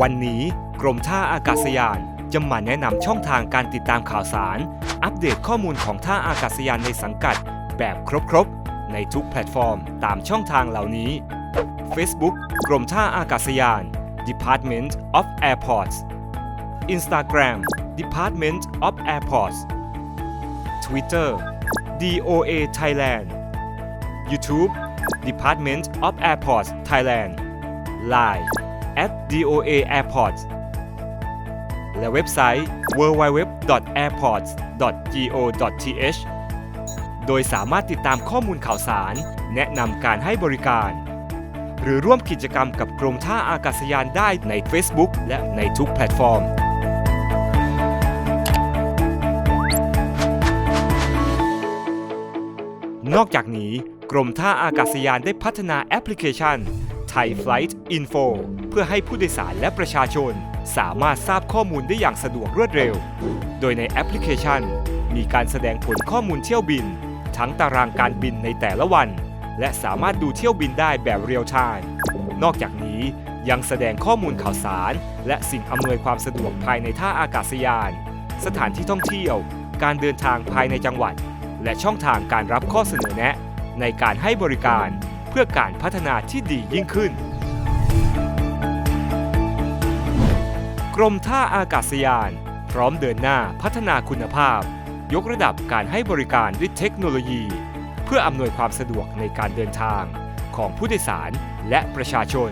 วันนี้กรมท่าอากาศยานจะมาแนะนำช่องทางการติดตามข่าวสาร อัปเดตข้อมูลของท่าอากาศยานในสังกัด แบบครบๆ ในทุกแพลตฟอร์มตามช่องทางเหล่านี้ Facebook กรมท่าอากาศยาน Department of Airports Instagram Department of Airports Twitter DOA Thailand YouTube Department of Airports Thailand Line at DOA Airports และเว็บไซต์ www.airports.go.th โดยสามารถติดตามข้อมูลข่าวสาร แนะนำการให้บริการ หรือร่วมกิจกรรมกับกรมท่าอากาศยานได้ใน Facebook และในทุกแพลตฟอร์มนอกจากนี้ กรมท่าอากาศยานได้พัฒนาแอปพลิเคชัน Thai Flight Info เพื่อให้ผู้โดยสารและประชาชน สามารถทราบข้อมูลได้อย่างสะดวกรวดเร็ว โดยในแอปพลิเคชัน มีการแสดงผลข้อมูลเที่ยวบิน ทั้งตารางการบินในแต่ละวัน และสามารถดูเที่ยวบินได้แบบเรียลไทม์นอกจากนี้ยังแสดงข้อมูลข่าวสาร และสิ่งอำนวยความสะดวกภายในท่าอากาศยาน สถานที่ท่องเที่ยว การเดินทางภายในจังหวัด และช่องทางการรับข้อเสนอแนะ ในการให้บริการ เพื่อการพัฒนาที่ดียิ่งขึ้น กรมท่าอากาศยาน พร้อมเดินหน้าพัฒนาคุณภาพ ยกระดับการให้บริการด้วยเทคโนโลยี เพื่ออำนวยความสะดวกในการเดินทางของผู้โดยสารและประชาชน